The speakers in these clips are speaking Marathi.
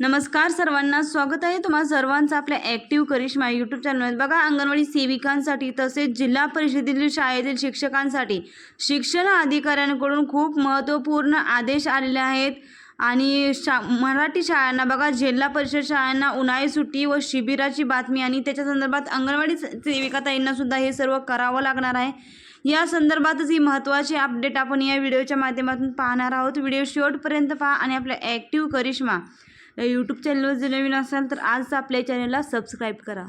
नमस्कार सर्वांना स्वागत आहे तुम्हा सर्वांचं आपल्या ॲक्टिव्ह करिश्मा यूट्यूब चॅनलमध्ये बघा अंगणवाडी सेविकांसाठी तसेच जिल्हा परिषदेतील शाळेतील शिक्षकांसाठी शिक्षण अधिकाऱ्यांकडून खूप महत्त्वपूर्ण आदेश आलेले आहेत. आणि शा मराठी शाळांना बघा जिल्हा परिषद शाळांना उन्हाळी सुट्टी व शिबिराची बातमी आणि त्याच्या संदर्भात अंगणवाडी सेविकाताईंना सुद्धा हे सर्व करावं लागणार आहे. या संदर्भातच ही महत्त्वाची अपडेट आपण या व्हिडिओच्या माध्यमातून पाहणार आहोत. व्हिडिओ शेवटपर्यंत पहा आणि आपल्या ॲक्टिव्ह करिश्मा यूट्यूब चॅनलवर जर नवीन असाल तर आज आपल्या चॅनलला सबस्क्राईब करा.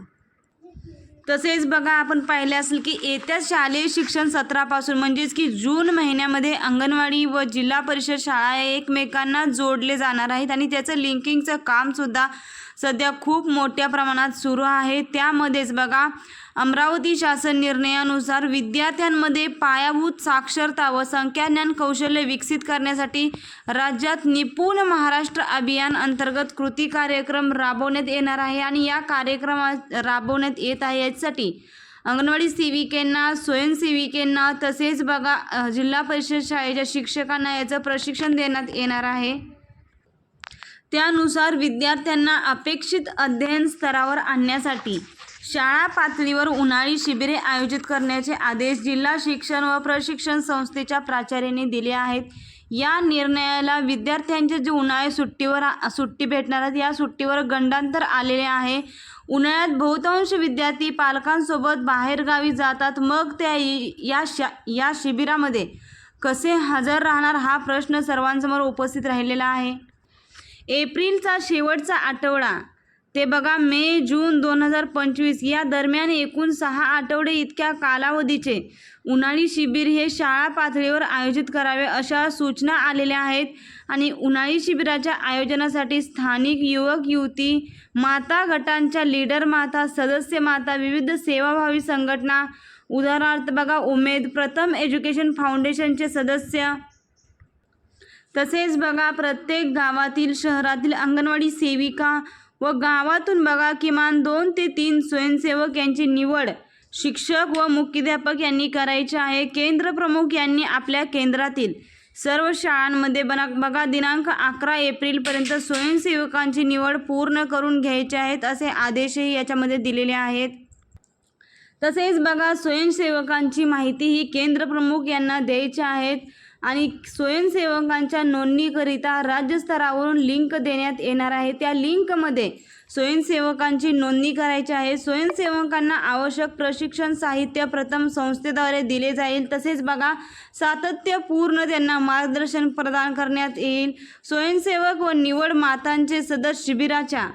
तसेच बघा आपण पाहिले असेल की येत्या शालेय शिक्षण सत्रापासून म्हणजेच की जून महिन्यामध्ये अंगणवाडी व जिल्हा परिषद शाळा एकमेकांना जोडले जाणार आहेत आणि त्याचं लिंकिंगचं कामसुद्धा सध्या खूप मोठ्या प्रमाणात सुरू आहे. त्यामध्येच बघा अमरावती शासन निर्णयानुसार विद्यार्थ्यांमध्ये पायाभूत साक्षरता व संख्याज्ञान कौशल्य विकसित करण्यासाठी राज्यात निपुण महाराष्ट्र अभियान अंतर्गत कृती कार्यक्रम राबवण्यात येणार आहे आणि या कार्यक्रमात राबवण्यात येत आहे यासाठी अंगणवाडी सेविकेंना स्वयंसेविकेंना तसेच बघा जिल्हा परिषद शाळेच्या शिक्षकांना याचं प्रशिक्षण देण्यात येणार आहे. त्यानुसार विद्यार्थ्यांना अपेक्षित अध्ययन स्तरावर आणण्यासाठी शाळा पातळीवर उन्हाळी शिबिरे आयोजित करण्याचे आदेश जिल्हा शिक्षण व प्रशिक्षण संस्थेच्या प्राचार्याने दिले आहेत. या निर्णयाला विद्यार्थ्यांच्या जे उन्हाळी सुट्टीवर सुट्टी भेटणार आहेत या सुट्टीवर गंडांतर आलेले आहे. उन्हाळ्यात बहुतांश विद्यार्थी पालकांसोबत बाहेरगावी जातात. मग त्या या शा या शिबिरामध्ये कसे हजर राहणार हा प्रश्न सर्वांसमोर उपस्थित राहिलेला आहे. एप्रिलचा शेवटचा आठवडा ते बघा मे जून दोन हजार पंचवीस या दरम्यान एकूण सहा आठवडे इतक्या कालावधीचे. उन्हाळी शिबिर हे शाळा पातळीवर आयोजित करावे अशा सूचना आलेल्या आहेत आणि उन्हाळी शिबिराच्या आयोजनासाठी स्थानिक युवक युवती माता गटांच्या लीडर माता सदस्य माता विविध सेवाभावी संघटना उदाहरणार्थ बघा उमेद प्रथम एज्युकेशन फाउंडेशनचे सदस्य. तसेच बघा प्रत्येक गावातील शहरातील अंगणवाडी सेविका व गावातून बघा किमान दोन ते तीन स्वयंसेवक यांची निवड शिक्षक व मुख्याध्यापक यांनी करायचे आहे. केंद्र प्रमुख यांनी आपल्या केंद्रातील सर्व शाळांमध्ये बना बघा दिनांक अकरा एप्रिलपर्यंत स्वयंसेवकांची निवड पूर्ण करून घ्यायचे आहेत असे आदेशही याच्यामध्ये दिलेले आहेत. तसेच बघा स्वयंसेवकांची माहिती ही केंद्रप्रमुख यांना द्यायची आहेत. आणि स्वयंसेवकांच्या नोंदणीकरिता राज्यस्तरावरून लिंक देण्यात येणार आहे. त्या लिंकमध्ये स्वयंसेवकांची नोंदणी करायची आहे. स्वयंसेवकांना आवश्यक प्रशिक्षण साहित्य प्रथम संस्थेद्वारे दिले जाईल. तसेच बघा सातत्यपूर्ण त्यांना मार्गदर्शन प्रदान करण्यात येईल. स्वयंसेवक व निवड मातांचे सदस्य शिबिराच्या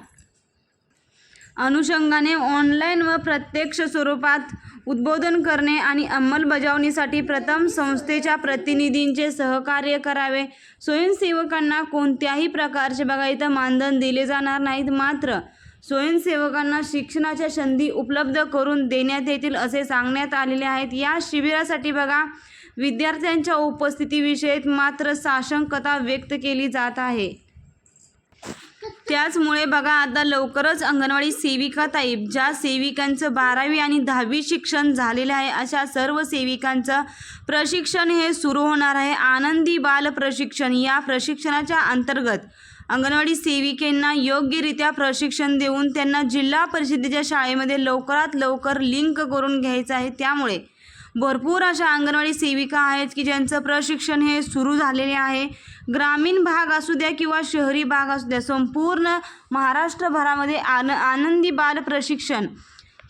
अनुषंगाने ऑनलाईन व प्रत्यक्ष स्वरूपात उद्बोधन करणे आणि अंमलबजावणीसाठी प्रथम संस्थेच्या प्रतिनिधींचे सहकार्य करावे. स्वयंसेवकांना कोणत्याही प्रकारचे बघा इथं मानधन दिले जाणार नाहीत. मात्र स्वयंसेवकांना शिक्षणाच्या संधी उपलब्ध करून देण्यात येतील असे सांगण्यात आलेले आहेत. या शिबिरासाठी बघा विद्यार्थ्यांच्या उपस्थितीविषयी मात्र साशंकता व्यक्त केली जात आहे. त्याचमुळे बघा आता लवकरच अंगणवाडी सेविका ताईप ज्या सेविकांचं बारावी आणि दहावी शिक्षण झालेलं आहे अशा सर्व सेविकांचं प्रशिक्षण हे सुरू होणार आहे. आनंदी बाल प्रशिक्षण या प्रशिक्षणाच्या अंतर्गत अंगणवाडी सेविकेंना योग्यरित्या प्रशिक्षण देऊन त्यांना जिल्हा परिषदेच्या शाळेमध्ये लवकरात लवकर लिंक करून घ्यायचं आहे. त्यामुळे भरपूर अशा अंगणवाडी सेविका आहेत की ज्यांचं प्रशिक्षण हे सुरू झालेले आहे. ग्रामीण भाग असू द्या किंवा शहरी भाग असू द्या संपूर्ण महाराष्ट्रभरामध्ये आन आनंदी बाल प्रशिक्षण.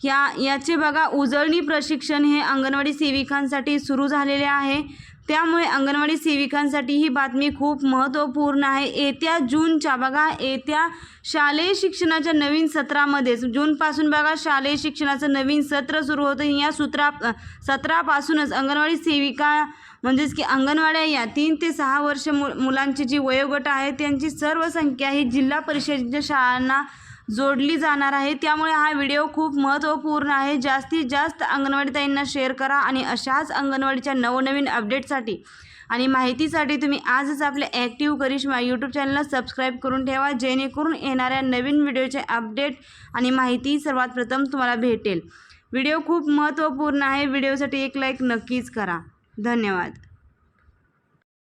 या याचे बघा उजळणी प्रशिक्षण हे अंगणवाडी सेविकांसाठी सुरू झालेले आहे. त्यामुळे अंगणवाडी सेविकांसाठी ही बातमी खूप महत्त्वपूर्ण आहे. येत्या जूनच्या बघा येत्या शालेय शिक्षणाच्या नवीन सत्रामध्येच जूनपासून बघा शालेय शिक्षणाचं नवीन सत्र सुरू होतं. या सूत्रा सत्रापासूनच अंगणवाडी सेविका म्हणजेच की अंगणवाड्या या तीन ते सहा वर्ष मु मुलांची जी वयोगट आहे त्यांची सर्व संख्या ही जिल्हा परिषदेच्या शाळांना जोडली जाणार आहे. त्यामुळे हा व्हिडिओ खूप महत्त्वपूर्ण आहे. जास्तीत जास्त अंगणवाडी ताईंना शेअर करा आणि अशाच अंगणवाडीच्या नवनवीन अपडेटसाठी आणि माहितीसाठी तुम्ही आजच आपल्या ॲक्टिव्ह करिश्मा यूट्यूब चॅनलला सबस्क्राईब करून ठेवा. जेणेकरून येणाऱ्या नवीन व्हिडिओचे अपडेट आणि माहिती सर्वात प्रथम तुम्हाला भेटेल. व्हिडिओ खूप महत्त्वपूर्ण आहे. व्हिडिओसाठी एक लाईक नक्कीच करा. धन्यवाद.